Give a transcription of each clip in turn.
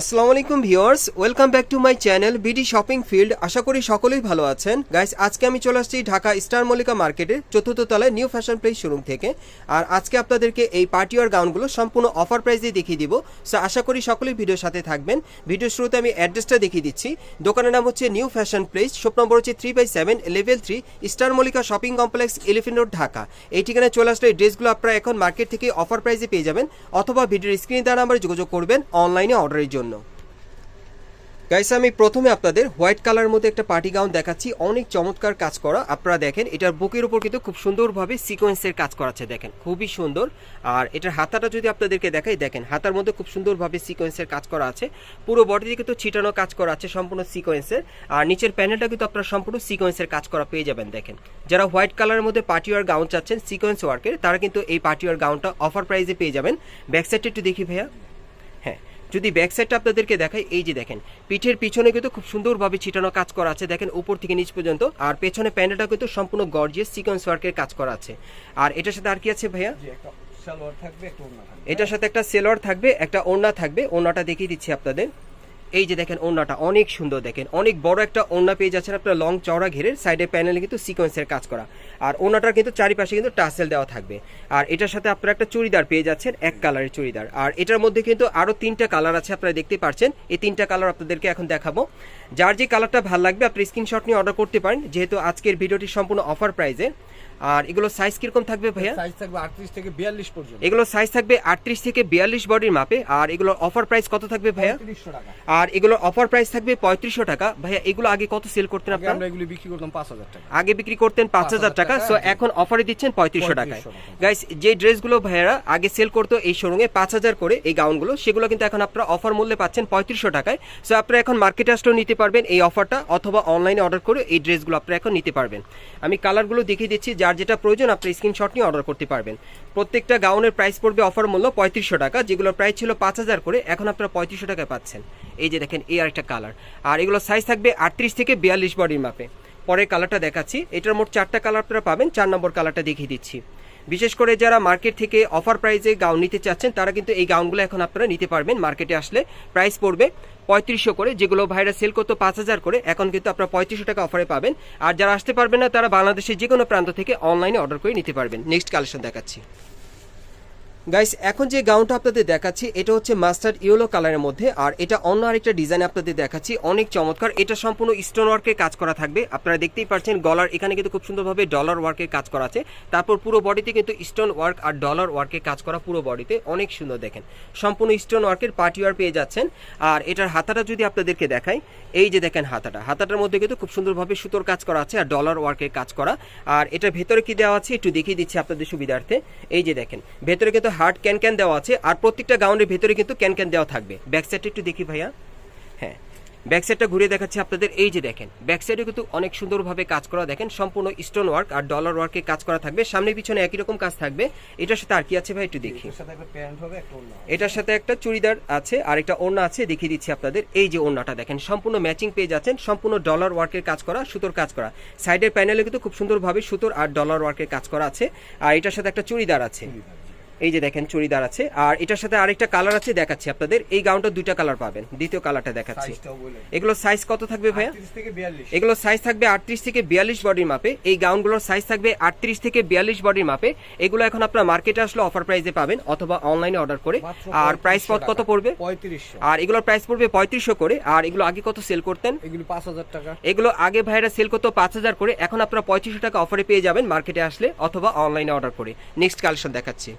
আসসালামু আলাইকুম viewers, welcome back to my channel BD shopping field. আশা করি সকলেই ভালো আছেন। গাইস, আজকে আমি চলে আসছি ঢাকা স্টার মল্লিকা মার্কেটের চতুর্থ তলায় নিউ ফ্যাশন প্লেস শোরুম থেকে। আর আজকে আপনাদেরকে এই পার্টিওয়ার গাউনগুলো সম্পূর্ণ অফার প্রাইসে দেখিয়ে দিব। সো, আশা করি সকলেই ভিডিওর সাথে থাকবেন। ভিডিও শুরুতে আমি অ্যাড্রেসটা দেখিয়ে দিচ্ছি। দোকানের নাম হচ্ছে new fashion place, shop number হচ্ছে three by seven level three star Mallika shopping complex Elephant Road Dhaka. এই ঠিকানায় চলে আসলে এই ড্রেসগুলো আপনারা এখন মার্কেট থেকে অফার প্রাইসে পেয়ে যাবেন। অথবা ভিডিওর স্ক্রিনে দেওয়া নাম্বারে যোগাযোগ করবেন, অনলাইনে অর্ডারের জন্য। গাইস আমি প্রথমে আপনাদের হোয়াইট কালার মধ্যে একটা পার্টি গাউন দেখাচ্ছি। অনেক চমৎকার কাজ করা। আপনারা দেখেন, এটার বুকের উপর কিন্তু খুব সুন্দরভাবে সিকোয়েন্সের কাজ করা আছে দেখেন। খুবই সুন্দর। আর এটার হাতাটা যদি আপনাদেরকে দেখাই, দেখেন, হাতার মধ্যে খুব সুন্দরভাবে সিকোয়েন্সের কাজ করা আছে। পুরো বডিতে কিন্তু ছিটানো কাজ করা আছে সম্পূর্ণ সিকোয়েন্সের আর নিচের প্যানেলটা কিন্তু আপনারা সম্পূর্ণ সিকোয়েন্সের কাজ করা পেয়ে যাবেন, দেখেন। যারা হোয়াইট কালারের মধ্যে পার্টিওয়ার গাউন চাচ্ছেন সিকোয়েন্স ওয়ার্কের তারা কিন্তু এই পার্টিওয়ার গাউনটা অফার প্রাইসে পেয়ে যাবেন। ব্যাক সাইডটা একটু দেখি ভাইয়া। যদি ব্যাক সাইডটা আপনাদেরকে দেখাই এই যে দেখেন পিঠের পিছনে কিন্তু খুব সুন্দরভাবে ছিটানো কাজ করা আছে। দেখেন উপর থেকে নিচ পর্যন্ত। আর পেছনে প্যান্ডেলটা কিন্তু সম্পূর্ণ গর্জিয়াস সিকোয়েন্স ওয়ার্কের কাজ করা আছে। আর এটার সাথে আর কি আছে ভাইয়া? এটার সাথে একটা সেলোয়ার থাকবে একটা ওড়না থাকবে। ওড়নাটা দেখিয়ে দিচ্ছি আপনাদের। এই যে দেখেন ওড়নাটা অনেক সুন্দর দেখেন, অনেক বড় একটা ওড়না পেয়ে যাচ্ছেন আপনার লং চওড়া ঘেরের সাইডে প্যানেলে কিন্তু সিকোয়েন্সের কাজ করা। আর ওড়নাটার কিন্তু চারিপাশে কিন্তু টাসেল দেওয়া থাকবে। আর এটার সাথে আপনারা একটা চুড়িদার পেয়ে যাচ্ছেন, এক কালারের চুড়িদার। আর এটার মধ্যে কিন্তু আরও তিনটা কালার আছে আপনারা দেখতে পাচ্ছেন। এই তিনটা কালার আপনাদেরকে এখন দেখাবো। যার যে কালারটা ভালো লাগবে, আপনি স্ক্রিনশট নিয়ে অর্ডার করতে পারেন। যেহেতু আজকের ভিডিওটি সম্পূর্ণ অফার প্রাইজে আর এগুলো সাইজ কীরকম থাকবে ভাইয়া? সাইজ থাকবে 38 থেকে 42 পর্যন্ত। এগুলো সাইজ থাকবে আটত্রিশ থেকে বিয়াল্লিশ বডির মাপে আর এগুলোর অফার প্রাইস কত থাকবে ভাইয়া? 300 টাকা। আর এগুলোর অফার প্রাইস থাকবে পঁয়ত্রিশশো টাকা। ভাইয়া এগুলো আগে কত সেল করতেন আপনারা? আমরা এগুলি বিক্রি করতাম 5000 টাকা। আগে বিক্রি করতেন পাঁচ হাজার টাকা। টাকা, সো এখন অফারে দিচ্ছেন পঁয়ত্রিশশো টাকায়। গাইস যে ড্রেসগুলো ভাইয়ারা আগে সেল করতো এই শোরুমে পাঁচ হাজার করে এই গাউনগুলো সেগুলো কিন্তু এখন আপনারা অফার মূল্যে পাচ্ছেন পঁয়ত্রিশশো টাকায়। সো আপনারা এখন মার্কেটে আসলেও নিতে পারবেন এই অফারটা অথবা অনলাইনে অর্ডার করে এই ড্রেসগুলো আপনারা এখন নিতে পারবেন। আমি কালারগুলো দেখিয়ে দিচ্ছি যার যেটা প্রয়োজন, আপনি স্ক্রিনশট নিয়ে অর্ডার করতে পারবেন। প্রত্যেকটা গাউনের প্রাইস পড়বে অফার মূল্য পঁয়ত্রিশশো টাকা, যেগুলোর প্রাইস ছিল পাঁচ হাজার করে, এখন আপনারা পঁয়ত্রিশশো টাকায় পাচ্ছেন। এই যে দেখেন, এই আরেকটা কালার আর এগুলো সাইজ থাকবে আটত্রিশ থেকে বিয়াল্লিশ বডির মাপে পরের কালারটা দেখাচ্ছি, এটার মোট চারটা কালার আপনারা পাবেন, চার নম্বর কালারটা দেখিয়ে দিচ্ছি। বিশেষ করে যারা মার্কেট থেকে অফার প্রাইসে গাউন নিতে চাচ্ছেন, তারা কিন্তু এই গাউনগুলো এখন আপনারা নিতে পারবেন। মার্কেটে আসলে প্রাইস পড়বে পঁয়ত্রিশশো করে, যেগুলো ভাইরা সেল করতো পাঁচ হাজার করে, এখন কিন্তু আপনারা পঁয়ত্রিশশো টাকা অফারে পাবেন। আর যারা আসতে পারবেন না, তারা বাংলাদেশের যে কোনো প্রান্ত থেকে অনলাইনে অর্ডার করে নিতে পারবেন। নেক্সট কালেকশন দেখাচ্ছি। গাইস এখন যে গাউনটা আপনাদের দেখাচ্ছি, এটা হচ্ছে মাস্টার্ড ইয়েলো কালারের মধ্যে, আর এটা অন্য আরেকটা ডিজাইন আপনাদের দেখাচ্ছি। অনেক চমৎকার। এটা সম্পূর্ণ স্টোন ওয়ার্কের কাজ করা থাকবে। আপনারা দেখতেই পাচ্ছেন, গলার এখানে কিন্তু খুব সুন্দরভাবে ডলার ওয়ার্কের কাজ করা আছে। তারপর পুরো বডিতে কিন্তু স্টোন ওয়ার্ক আর ডলার ওয়ার্কের কাজ করা পুরো বডিতে অনেক সুন্দর দেখেন। সম্পূর্ণ স্টোন ওয়ার্কের পার্টি ওয়ার পেয়ে যাচ্ছেন। আর এটার হাতাটা যদি আপনাদেরকে দেখাই, এই যে দেখেন হাতাটা। হাতাটার মধ্যে কিন্তু খুব সুন্দরভাবে সুতোর কাজ করা আছে আর ডলার ওয়ার্কের কাজ করা। আর এটার ভেতরে কি দেওয়া আছে, একটু দেখিয়ে দিচ্ছি আপনাদের সুবিধার্থে। এই যে দেখেন, ভেতরে কিন্তু হার্ড ক্যান ক্যান দেওয়া আছে আর প্রত্যেকটা গাউনের ভেতরে কিন্তু ক্যান ক্যান দেওয়া থাকবে। ব্যাক সাইডটা একটু দেখি ভাইয়া। হ্যাঁ ব্যাক সাইডটা ঘুরে দেখাচ্ছি আপনাদের। এই যে দেখেন ব্যাক সাইডে কিন্তু অনেক সুন্দরভাবে কাজ করা দেখেন সম্পূর্ণ স্টোন ওয়ার্ক আর ডলার ওয়ার্কে কাজ করা থাকবে। সামনে পিছনে একই রকম কাজ থাকবে। এটার সাথে আর কি আছে ভাই একটু দেখি। এটার সাথে একটা চুড়িদার আছে আর একটা ওড়না আছে দেখিয়ে দিচ্ছি আপনাদের। এই যে ওড়নাটা দেখেন সম্পূর্ণ ম্যাচিং পেয়ে যাচ্ছেন সম্পূর্ণ ডলার ওয়ার্কের কাজ করা সুতোর কাজ করা। সাইডের প্যানেলে কিন্তু খুব সুন্দরভাবে সুতোর আর ডলার ওয়ার্কের কাজ করা আছে। আর এটার সাথে একটা চুড়িদার আছে। এই যে দেখেন চুড়িদার আছে। আর এটার সাথে আরেকটা কালার আছে দেখাচ্ছি আপনাদের। এই গাউনটা দুইটা কালার পাবেন। দ্বিতীয় কালারটা দেখাচ্ছি। এগুলো সাইজ কত থাকবে ভাইয়া? 38 থেকে 42 এগুলো সাইজ থাকবে আটত্রিশ থেকে বিয়াল্লিশ বডির মাপে। এই গাউনগুলোর সাইজ থাকবে আটত্রিশ থেকে বিয়াল্লিশ বডির মাপে। এগুলো এখন আপনার মার্কেটে আসলে অফার প্রাইসে পাবেন অথবা অনলাইনে অর্ডার করে। আর প্রাইস পথ কত পড়বে? 3500 আর এগুলোর প্রাইস পড়বে পঁয়ত্রিশশো করে। আর এগুলো আগে কত সেল করতেন? এগুলি 5000 টাকা। এগুলো আগে ভাইরা সেল করতো পাঁচ হাজার করে। এখন আপনারা পঁয়ত্রিশশো টাকা অফারে পেয়ে যাবেন মার্কেটে আসলে অথবা অনলাইনে অর্ডার করে। নেক্সট কালেকশন দেখাচ্ছি।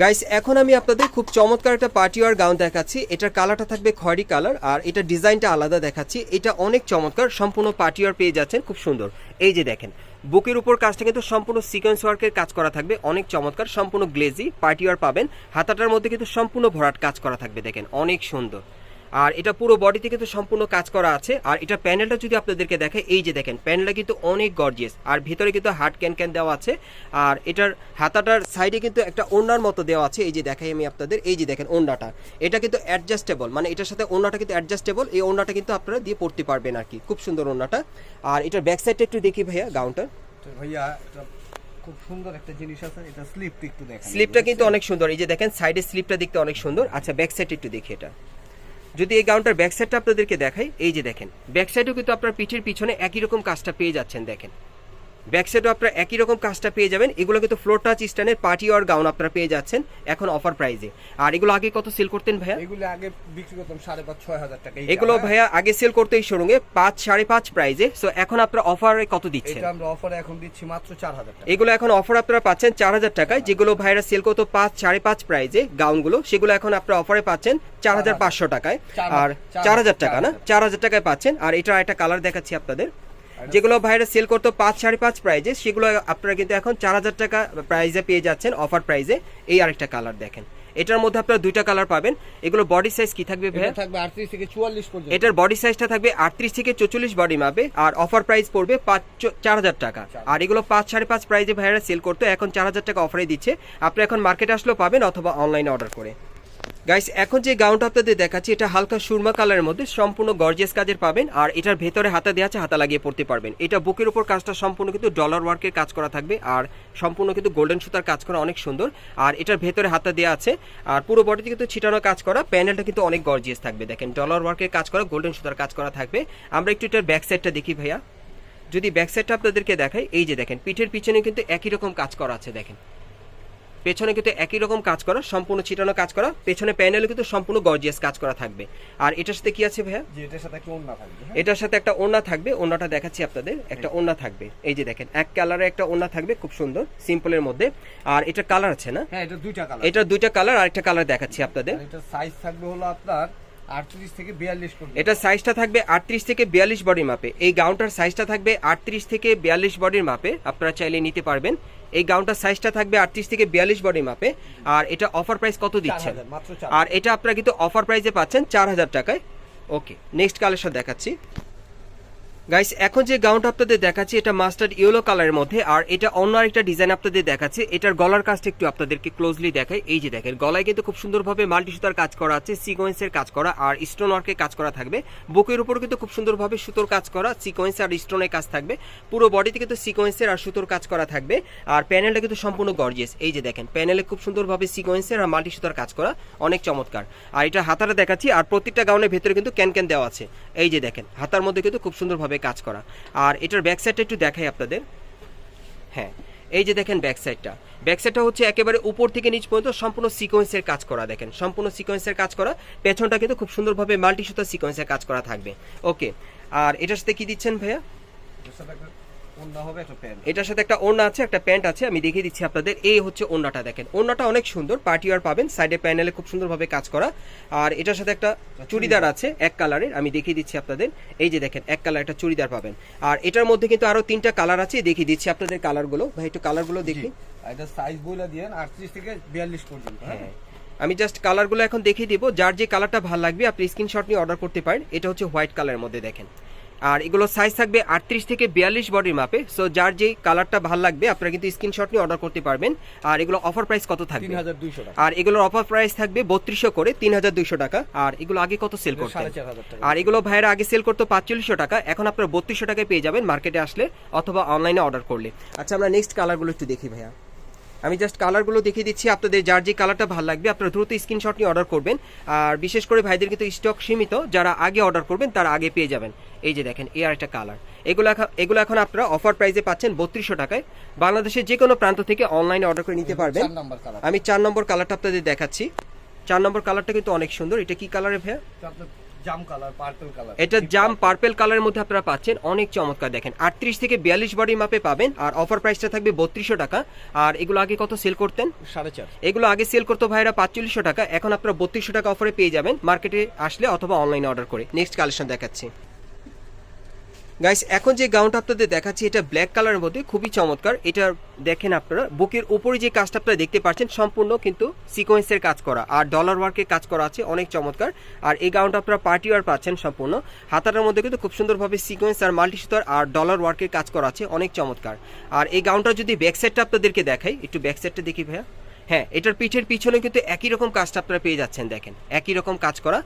গাইস এখন আমি আপনাদের খুব চমৎকার একটা পার্টি ওয়ার গাউন দেখাচ্ছি। এটার কালারটা থাকবে খয়রি কালার আর এটা ডিজাইনটা আলাদা দেখাচ্ছি। এটা অনেক চমৎকার, সম্পূর্ণ পার্টি ওয়ার পেয়ে যাচ্ছেন, খুব সুন্দর। এই যে দেখেন, বুকের উপর কাজটা কিন্তু সম্পূর্ণ সিকোয়েন্স ওয়ার্কের কাজ করা থাকবে, অনেক চমৎকার, সম্পূর্ণ গ্লেজি পার্টি ওয়ার পাবেন। হাতাটার মধ্যে কিন্তু সম্পূর্ণ ভরাট কাজ করা থাকবে, দেখেন, অনেক সুন্দর। আর এটা পুরো বডিতে কিন্তু সম্পূর্ণ কাজ করা আছে। আর এটা প্যানেলটা যদি আপনাদেরকে দেখে এই যে দেখেন প্যানেলটা কিন্তু অনেক গর্জিয়াস আর ভিতরে কিন্তু হার্ড ক্যান ক্যান দেওয়া আছে। আর এটার হাতাটার সাইডে কিন্তু একটা ওড়নার মতো দেওয়া আছে। এই যে দেখাই আমি আপনাদের এই যে দেখেন ওড়নাটা। এটা কিন্তু অ্যাডজাস্টেবল মানে এটার সাথে ওড়নাটা কিন্তু অ্যাডজাস্টেবল এই ওড়নাটা কিন্তু আপনারা দিয়ে পড়তে পারবেন আর কি। খুব সুন্দর ওড়নাটা। আর এটার ব্যাক সাইডটা একটু দেখি ভাইয়া গাউনটা ভাইয়া খুব সুন্দর একটা জিনিস আছে এটা স্লিপটা একটু দেখেন। স্লিপটা কিন্তু অনেক সুন্দর। এই যে দেখেন সাইডে স্লিপটা দেখতে অনেক সুন্দর। আচ্ছা ব্যাক সাইড একটু দেখি এটা। যদি এই গাউনটার ব্যাক সাইডটা আপনাদেরকে দেখাই, এই যে দেখেন ব্যাক সাইডও কিন্তু আপনার পিঠের পিছনে একই রকম কাজটা পেয়ে যাচ্ছেন, দেখেন। ব্যাক সাইডও আপনারা একই রকম কাজটা পেয়ে যাবেন। এগুলো কিন্তু ফ্লোর টাচ স্ট্যান্ডের পার্টি ওয়ার গাউন আপনারা পেয়ে যাচ্ছেন এখন অফার প্রাইজে আর এগুলো আগে কত সেল করতেন ভাইয়া? এগুলো আগে বিক্রি করতাম সাড়ে পাঁচ ছয় হাজার টাকা। এগুলো? ভাইয়া আগে সেল করতে এই শোরুমে পাঁচ সাড়ে পাঁচ প্রাইজে সো এখন আপনারা অফারে কত দিচ্ছেন? এটা আমরা অফারে এখন দিচ্ছি মাত্র চার হাজার টাকা। এগুলো এখন অফার আপনারা পাচ্ছেন চার হাজার টাকায়। যেগুলো ভাইরা সেল করতো পাঁচ সাড়ে পাঁচ প্রাইজে গাউনগুলো সেগুলো এখন আপনারা অফারে পাচ্ছেন চার হাজার পাঁচশো টাকায়। আর চার হাজার টাকা না। চার হাজার টাকায় পাচ্ছেন। আর এটা একটা কালার দেখাচ্ছি আপনাদের। যেগুলো ভাইরা সেল করতো পাঁচ সাড়ে পাঁচ প্রাইজে সেগুলো আপনারা কিন্তু এখন চার হাজার টাকা প্রাইজে পেয়ে যাচ্ছেন অফার প্রাইজে এই আরেকটা কালার দেখেন। এটার মধ্যে আপনারা দুইটা কালার পাবেন। এগুলো বডি সাইজ কি থাকবে ভাইয়া? থাকবে আটত্রিশ থেকে চুয়াল্লিশ পর্যন্ত। এটার বডি সাইজটা থাকবে আটত্রিশ থেকে চৌচল্লিশ বডি মাপে আর অফার প্রাইস পড়বে পাঁচ চ- চার হাজার টাকা। আর এগুলো পাঁচ সাড়ে পাঁচ প্রাইজে ভাইয়ারা সেল করতো এখন চার হাজার টাকা অফারে দিচ্ছে। আপনি এখন মার্কেটে আসলেও পাবেন অথবা অনলাইনে অর্ডার করে। গাইস এখন যে গাউনটা আপনাদের দেখাচ্ছি, এটা হালকা সুরমা কালারের মধ্যে সম্পূর্ণ গর্জিয়াস কাজের পাবেন, আর এটার ভেতরে হাতা দেওয়া আছে, হাতা লাগিয়ে পড়তে পারবেন। এটা বুকের উপর কাজটা সম্পূর্ণ কিন্তু ডলার ওয়ার্কের কাজ করা থাকবে, আর সম্পূর্ণ কিন্তু গোল্ডেন সুতার কাজ করা অনেক সুন্দর। আর এটার ভেতরে হাতা দেওয়া আছে, আর পুরো বডিতে কিন্তু ছিটানো কাজ করা প্যানেলটা কিন্তু অনেক গর্জিয়াস থাকবে, দেখেন। ডলার ওয়ার্কের কাজ করা গোল্ডেন সুতার কাজ করা থাকবে। আমরা একটু এটার ব্যাক সাইডটা দেখি ভাইয়া। যদি ব্যাক সাইডটা আপনাদেরকে দেখাই, এই যে দেখেন, পিঠের পিছনে কিন্তু একই রকম কাজ করা আছে, দেখেন। পেছনে কিন্তু একই রকম কাজ করা সম্পূর্ণ ছিটানো কাজ করা পেছনে প্যানেলে কিন্তু সম্পূর্ণ গর্জিয়াস কাজ করা থাকবে। আর এটার সাথে কি আছে ভাইয়া? এটার সাথে একটা ওড়না থাকবে হ্যাঁ? এটার সাথে একটা ওড়না থাকবে ওড়নাটা দেখাচ্ছি আপনাদের একটা ওড়না থাকবে। এই যে দেখেন এক কালারে একটা ওড়না থাকবে খুব সুন্দর সিম্পলের মধ্যে। আর এটা কালার আছে না? হ্যাঁ এটা দুইটা কালার এটার দুইটা কালার আর একটা কালার দেখাচ্ছি আপনাদের। এটার সাইজ থাকবে হলো আপনার আটত্রিশ থেকে বিয়াল্লিশ পর্যন্ত। এটা সাইজটা থাকবে আটত্রিশ থেকে বিয়াল্লিশ বডির মাপে। এই গাউনটার সাইজটা থাকবে আটত্রিশ থেকে বিয়াল্লিশ বডির মাপে। আপনারা চাইলে নিতে পারবেন। এই গাউনটার সাইজটা থাকবে আটত্রিশ থেকে বিয়াল্লিশ বডি মাপে আর এটা অফার প্রাইস কত দিচ্ছে দিচ্ছেন? আর এটা আপনারা কিন্তু অফার প্রাইসে পাচ্ছেন চার হাজার টাকায়। ওকে নেক্সট কালেকশন দেখাচ্ছি। গাইস এখন যে গাউনটা আপনাদের দেখাচ্ছি, এটা মাস্টার্ড ইয়েলো কালারের মধ্যে, আর এটা অন্য আরেকটা ডিজাইন আপনাদের দেখাচ্ছে। এটার গলার কাজটা একটু আপনাদেরকে ক্লোজলি দেখাই। এই যে দেখেন, গলায় কিন্তু খুব সুন্দরভাবে মাল্টি সুতার কাজ করা আছে সিকোয়েন্সের কাজ করা, আর স্টোন ওয়ার্কের কাজ করা থাকবে। বুকের উপর কিন্তু খুব সুন্দরভাবে সুতোর কাজ করা সিকোয়েন্স আর স্টোনের কাজ থাকবে। পুরো বডিতে কিন্তু সিকোয়েন্সের আর সুতোর কাজ করা থাকবে, আর প্যানেলটা কিন্তু সম্পূর্ণ গর্জিয়াস এই যে দেখেন প্যানেলে খুব সুন্দরভাবে সিকোয়েন্সের আর মাল্টি সুতার কাজ করা, অনেক চমৎকার। আর এটা হাতাটা দেখাচ্ছি, আর প্রত্যেকটা গাউনের ভেতরে কিন্তু ক্যান ক্যান দেওয়া আছে। এই যে দেখেন, হাতার মধ্যে কিন্তু খুব সুন্দরভাবে কাজ করা। আর এটার ব্যাক সাইডটা একটু দেখাই আপনাদের। হ্যাঁ এই যে দেখেন ব্যাক সাইডটা ব্যাক হচ্ছে একেবারে উপর থেকে নিচ পর্যন্ত সম্পূর্ণ সিকোয়েন্সের কাজ করা, দেখেন। সম্পূর্ণ সিকোয়েন্সের কাজ করা। পেছনটা কিন্তু খুব সুন্দরভাবে মাল্টি সুতার সিকোয়েন্সের কাজ করা থাকবে। ওকে আর এটার সাথে কি দিচ্ছেন ভাইয়া? এটার সাথে একটা ওড়না আছে একটা প্যান্ট আছে আমি দেখিয়ে দিচ্ছি আপনাদের। এই হচ্ছে ওড়নাটা দেখেন। ওড়নাটা অনেক সুন্দর পার্টি ওয়ার পাবেন সাইডে প্যানেলে খুব সুন্দরভাবে কাজ করা। আর এটার সাথে একটা চুড়িদার আছে এক কালারের আমি দেখিয়ে দিচ্ছি আপনাদের। এই যে দেখেন এক কালার একটা চুড়িদার পাবেন। আর এটার মধ্যে কিন্তু আরও তিনটা কালার আছে দেখিয়ে দিচ্ছি আপনাদের কালারগুলো। ভাই একটু কালারগুলো দেখি। এটা সাইজ বইলা দিয়ে আটত্রিশ থেকে বিয়াল্লিশ পর্যন্ত হ্যাঁ? হ্যাঁ। আমি জাস্ট কালারগুলো এখন দেখিয়ে দিব। যার যে কালারটা ভালো লাগবে আপনি স্ক্রিনশট নিয়ে অর্ডার করতে পারেন। এটা হচ্ছে হোয়াইট কালারের মধ্যে দেখেন। আর এগুলো সাইজ থাকবে আটত্রিশ থেকে বিয়াল্লিশ বডির মাপে সো যার যে কালারটা ভালো লাগবে আপনারা কিন্তু স্ক্রিনশট নিয়ে অর্ডার করতে পারবেন। আর এগুলো অফার প্রাইস কত থাকবে? আর এগুলোর অফার প্রাইস থাকবে বত্রিশশো করে তিন হাজার দুইশো টাকা। আর এগুলো আগে কত সেল টাকা। আর এগুলো ভাইয়েরা আগে সেল করতো পাঁচচল্লিশশো টাকা। এখন আপনারা বত্রিশশো টাকায় পেয়ে যাবেন মার্কেটে আসলে অথবা অনলাইনে অর্ডার করলে। আচ্ছা আমরা নেক্সট কালারগুলো একটু দেখি ভাইয়া। আমি জাস্ট কালারগুলো দেখিয়ে দিচ্ছি আপনাদের যার যে কালারটা ভালো লাগবে আপনারা দ্রুত স্ক্রিনশট নিয়ে অর্ডার করবেন। আর বিশেষ করে ভাইদের কিন্তু স্টক সীমিত যারা আগে অর্ডার করবেন তারা আগে পেয়ে যাবেন। এই যে দেখেন এ আর একটা কালার এগুলো এখন এগুলো এখন আপনারা অফার প্রাইসে পাচ্ছেন বত্রিশশো টাকায়। বাংলাদেশের যে কোনো প্রান্ত থেকে অনলাইনে অর্ডার করে নিতে পারবেন। আমি চার নম্বর কালারটা আপনাদের দেখাচ্ছি। চার নম্বর কালারটা কিন্তু অনেক সুন্দর। এটা কি কালারে ভাইয়া? জাম কালার পার্পল কালার। এটা জাম পার্পেল কালারের মধ্যে আপনারা পাচ্ছেন অনেক চমৎকার দেখেন। আটত্রিশ থেকে বিয়াল্লিশ বডি মাপে পাবেন আর অফার প্রাইসটা থাকবে বত্রিশশো টাকা। আর এগুলো আগে কত সেল করতেন? সাড়ে চার। এগুলো আগে সেল করতো ভাইরা পাঁচচল্লিশশো টাকা এখন আপনারা বত্রিশশো টাকা অফারে পেয়ে যাবেন মার্কেটে আসলে অথবা অনলাইনে অর্ডার করে। নেক্সট কালেকশন দেখাচ্ছি। গাইস এখন যে গাউনটা আপনাদের দেখাচ্ছি, এটা ব্ল্যাক কালারের মধ্যে, খুবই চমৎকার। এটা দেখেন আপনারা, বুকের উপরে যে কাজটা আপনারা দেখতে পাচ্ছেন, সম্পূর্ণ কিন্তু সিকোয়েন্সের কাজ করা। আর ডলার ওয়ার্কের কাজ করা আছে, অনেক চমৎকার। আর এই গাউনটা আপনারা পার্টি ওয়ার পাচ্ছেন সম্পূর্ণ। হাতাটার মধ্যে কিন্তু খুব সুন্দরভাবে সিকোয়েন্স আর মাল্টি সুতার আর ডলার ওয়ার্কের কাজ করা আছে, অনেক চমৎকার। আর এই গাউনটা যদি ব্যাক সাইডটা আপনাদেরকে দেখাই, একটু ব্যাক সাইডটা দেখি ভাইয়া। হ্যাঁ এটার পিঠের পিছনে কিন্তু একই রকম কাজটা আপনারা পেয়ে যাচ্ছেন দেখেন। একই রকম কাজ করা।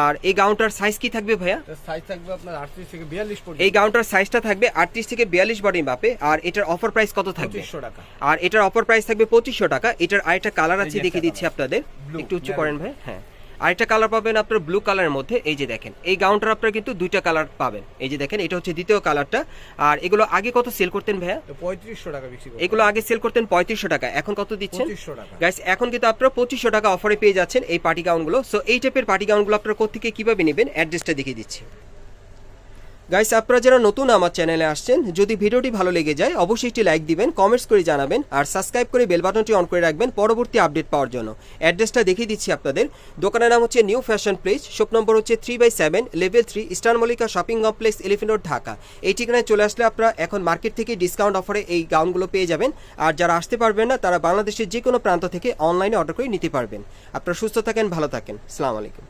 আর এই গাউনটার সাইজ কি থাকবে ভাইয়া? সাইজ থাকবে আপনার আটত্রিশ থেকে বিয়াল্লিশ পর্যন্ত। এই গাউনটার সাইজটা থাকবে আটত্রিশ থেকে বিয়াল্লিশ বডি মাপে আর এটার অফার প্রাইস কত থাকবে? পঁচিশশো টাকা। আর এটার অফার প্রাইস থাকবে পঁচিশশো টাকা। এটার আরেকটা কালার আছে দেখে দেখিয়ে দিচ্ছি আপনাদের। একটু উচ্চ করেন ভাই হ্যাঁ। আরেকটা কালার পাবেন আপনার ব্লু কালারের মধ্যে এই যে দেখেন এই গাউনটার আপনারা কিন্তু দুইটা কালার পাবেন। এই যে দেখেন এটা হচ্ছে দ্বিতীয় কালারটা আর এগুলো আগে কত সেল করতেন ভাইয়া? পঁয়ত্রিশশো টাকা বিক্রি এগুলো আগে সেল করতেন পঁয়ত্রিশশো টাকা এখন কত দিচ্ছেন? গাইস এখন কিন্তু আপনারা পঁচিশশো টাকা অফারে পেয়ে যাচ্ছেন এই পার্টি গাউনগুলো সো এই টাইপের পার্টি গাউনগুলো আপনারা কোথেকে কীভাবে নেবেন? অ্যাড্রেসটা দেখিয়ে দিচ্ছি। গাইস আপনারা যারা নতুন আমার চ্যানেলে আসছেন, যদি ভিডিওটি ভালো লেগে যায়, অবশ্যই একটি লাইক দিবেন কমেন্টস করে জানাবেন, আর সাবস্ক্রাইব করে বেল বাটনটি অন করে রাখবেন পরবর্তী আপডেট পাওয়ার জন্য। অ্যাড্রেসটা দেখিয়ে দিচ্ছি আপনাদের। দোকানের নাম হচ্ছে new fashion place shop number হচ্ছে three by seven level three star Mallika shopping complex Elephant Road Dhaka এই ঠিকানায় চলে আসলে আপনারা এখন মার্কেট থেকে ডিসকাউন্ট অফারে এই গাউনগুলো পেয়ে যাবেন, আর যারা আসতে পারবেন না, তারা বাংলাদেশের যে কোনো প্রান্ত থেকে অনলাইনে অর্ডার করে নিতে পারবেন। আপনারা সুস্থ থাকেন, ভালো থাকেন। সালাম আলাইকুম।